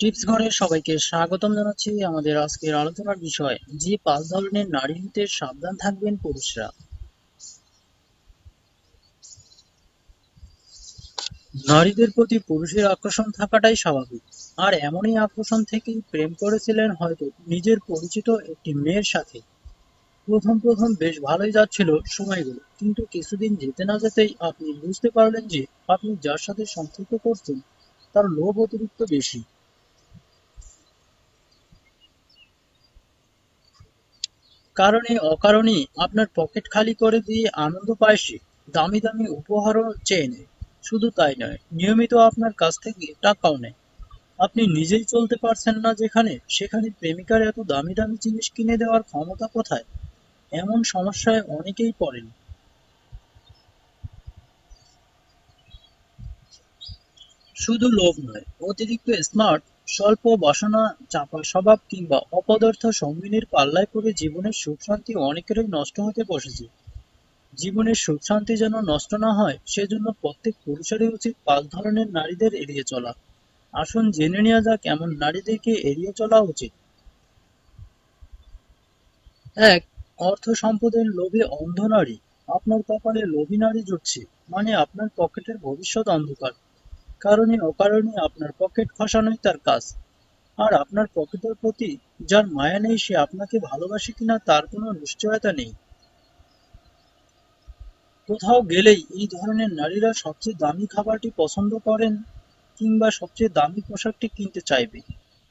Tips ঘরে সবাইকে স্বাগতম জানাচ্ছি। আমাদের আজকের আলোচনার বিষয়, যে পাঁচ ধরনের নারী হতে সাবধান থাকবেন পুরুষরা। নারীদের প্রতি পুরুষের আকর্ষণ থাকাটাই স্বাভাবিক। আর এমনই আকর্ষণ থেকেই প্রেম করেছিলেন হয়তো নিজের পরিচিত একটি মেয়ের সাথে। প্রথম প্রথম বেশ ভালোই যাচ্ছিল সময়গুলো, কিন্তু কিছুদিন যেতে না যেতেই আপনি বুঝতে পারলেন যে আপনি যার সাথে সম্পর্ক করছেন, তার লোভ অতিরিক্ত বেশি। কারণে অকারণেই আপনার পকেট খালি করে দিয়ে আনন্দ পায় সে। দামি দামি উপহারও চেয়ে নেয়। শুধু তাই নয়, নিয়মিত আপনার কাছ থেকে টাকাও নেয়। আপনি নিজেই চলতে পারছেন না যেখানে, সেখানে প্রেমিকার এত দামি দামি জিনিস কিনে দেওয়ার ক্ষমতা কোথায়? এমন সমস্যায় অনেকেই পড়েন। শুধু লোভ নয়, অতিরিক্ত স্মার্ট স্বল্প বাসনা, চাপা স্বভাব কিংবা অপদার্থ সঙ্গিনীর পাল্লায় পড়ে জীবনের সুখ শান্তি অনেকেরই নষ্ট হতে বসেছে। জীবনের সুখ শান্তি যেন নষ্ট না হয়, সেজন্য প্রত্যেক পুরুষেরই উচিত পাঁচ ধরনের নারীদের এড়িয়ে চলা। আসুন জেনে নেওয়া যাক এমন নারীদেরকে এড়িয়ে চলা উচিত? এক, অর্থ সম্পদের লোভে অন্ধ নারী। আপনার কপালে লোভী নারী জুটছে মানে আপনার পকেটের ভবিষ্যৎ অন্ধকার। কারণে অকারণে আপনার পকেট খসানোই তার কাজ। আর আপনার পকেটের প্রতি যার মায়া নেই, সে আপনাকে ভালোবাসে কিনা তার কোনো নিশ্চয়তা নেই। কোথাও গেলেই এই ধরনের নারীরা সবচেয়ে দামি খাবারটি পছন্দ করেন কিংবা সবচেয়ে দামি পোশাকটি কিনতে চাইবে।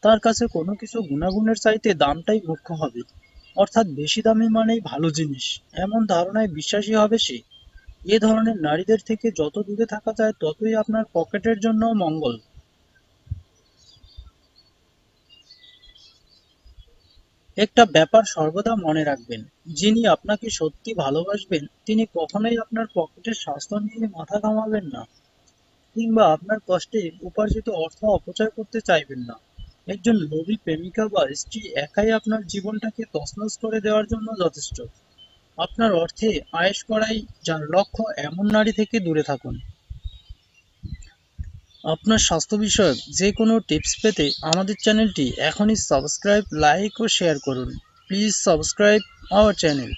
তার কাছে কোনো কিছু গুণাগুণের চাইতে দামটাই মুখ্য হবে। অর্থাৎ বেশি দামি মানেই ভালো জিনিস। এমন ধারণায় বিশ্বাসী হবে সে। এ ধরনের নারীদের থেকে যত দূরে থাকা যায়, ততই আপনার পকেটের জন্য মঙ্গল। একটা ব্যাপার সর্বদা মনে রাখবেন, যিনি আপনাকে সত্যি ভালোবাসবেন, তিনি কখনোই আপনার পকেটের স্বাস্থ্য নিয়ে মাথা ঘামাবেন না, কিংবা আপনার কষ্টে উপার্জিত অর্থ অপচয় করতে চাইবেন না। একজন লোভী প্রেমিকা বা স্ত্রী একাই আপনার জীবনটাকে তছনছ করে দেওয়ার জন্য যথেষ্ট। আপনার অর্থে আয়েস করাই যার লক্ষ্য এমন নারী থেকে দূরে থাকুন। আপনার স্বাস্থ্য বিষয়ক যে কোনো টিপস পেতে আমাদের চ্যানেলটি এখনই সাবস্ক্রাইব, লাইক ও শেয়ার করুন। Please subscribe our channel.